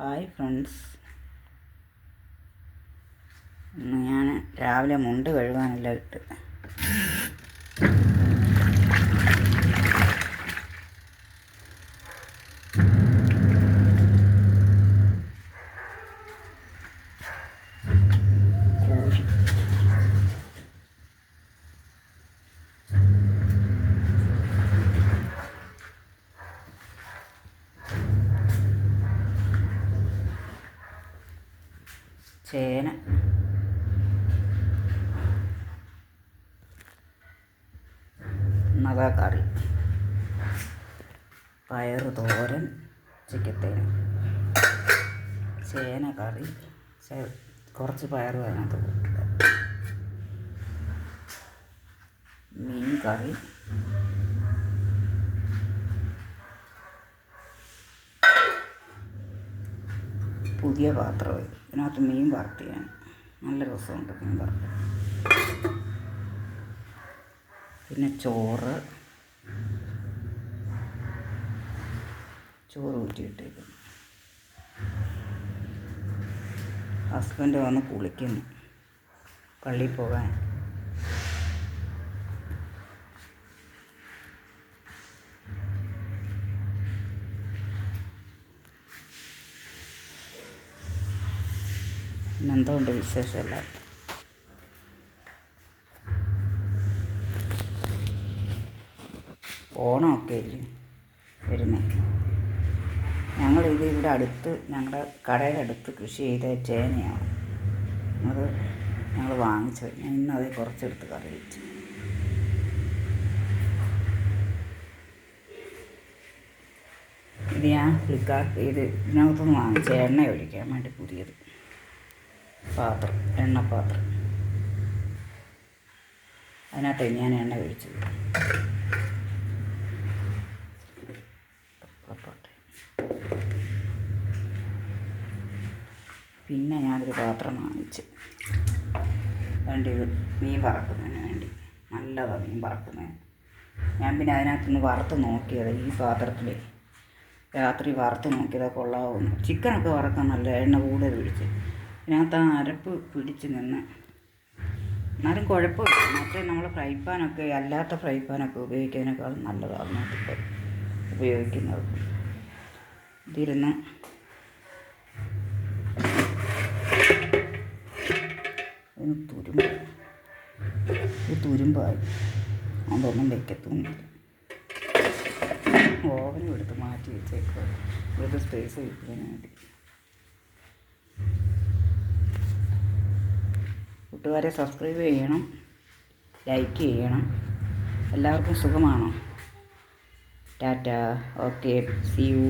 Hi friends. ഞാൻ രാവിലെ മുണ്ട് കഴുകാനെല്ലാം ഇട്ട്. ചേന. നഗ കറി. പയർ തോരൻ ചിക്കത്തേന് ചേന കറി. കുറച്ച് പയർ അതിനകത്ത് കൂട്ടുക മീൻ കറി. പുതിയ പാത്രമായി ഇതിനകത്ത് മീൻ വറുത്ത് ചെയ്യാൻ നല്ല രസമുണ്ട് മീൻ വറുത്ത്. പിന്നെ ചോറ്. ചോറ് ഊറ്റിയിട്ടേക്കുന്നു. ഹസ്ബൻഡ് വന്ന് കുളിക്കുന്നു. പള്ളിയിൽ പോകാൻ. പിന്നെന്തോണ്ട് വിശേഷമല്ല ഓണമൊക്കെ ഇല്ലേ? വരുന്നേ ഞങ്ങളിത് ഇവിടെ അടുത്ത് ഞങ്ങളുടെ കടയുടെ അടുത്ത് കൃഷി ചെയ്ത ചേനയാണ്. അത് ഞങ്ങൾ വാങ്ങിച്ചത് ഞാൻ ഇന്ന് അതേ കുറച്ചെടുത്ത് കറി വെച്ചു. ഇത് ഞാൻ ഫ്ലിപ്കാർട്ട് ഇത് ഇതിനകത്തുനിന്ന് വാങ്ങിച്ച എണ്ണ ഒഴിക്കാൻ വേണ്ടി പുതിയത്. പാത്രം എണ്ണപ്പാത്രം അതിനകത്ത് ഞാൻ എണ്ണ ഒഴിച്ചത്. പിന്നെ ഞാനൊരു പാത്രം വാങ്ങിച്ച്. വേണ്ടി മീൻ വറക്കുന്നതിന് വേണ്ടി. നല്ലതാണ് മീൻ വറക്കുന്നതിന്. ഞാൻ പിന്നെ അതിനകത്തുനിന്ന് വറുത്ത് നോക്കിയത് ഈ പാത്രത്തിൽ രാത്രി വറുത്ത് നോക്കിയത് കൊള്ളാവുന്നു. ചിക്കനൊക്കെ വറക്കാൻ നല്ല എണ്ണ കൂടുതൽ പിടിച്ച് ഇതിനകത്ത് ആ അരപ്പ് പിടിച്ച് നിന്ന്. എന്നാലും കുഴപ്പമില്ല. മറ്റേ നമ്മൾ ഫ്രൈ പാനൊക്കെ അല്ലാത്ത ഫ്രൈ പാനൊക്കെ ഉപയോഗിക്കുന്നതിനേക്കാളും നല്ലതാണ് അതിപ്പോൾ ഉപയോഗിക്കുന്നത്. ഇതിരുന്ന് അതിന് തുരുമ്പ്. ഇത് തുരുമ്പായി. അതൊന്നും വെക്കത്തൊന്നുമില്ല ഓവനും എടുത്ത് മാറ്റി വെച്ചേക്കുക ഇവിടുത്തെ സ്പേസ് കിട്ടുന്നതിന് വേണ്ടി. കൂട്ടുകാരെ സബ്സ്ക്രൈബ് ചെയ്യണം ലൈക്ക് ചെയ്യണം. എല്ലാവർക്കും സുഖമാണോ? ടാറ്റ. ഓക്കെ. C U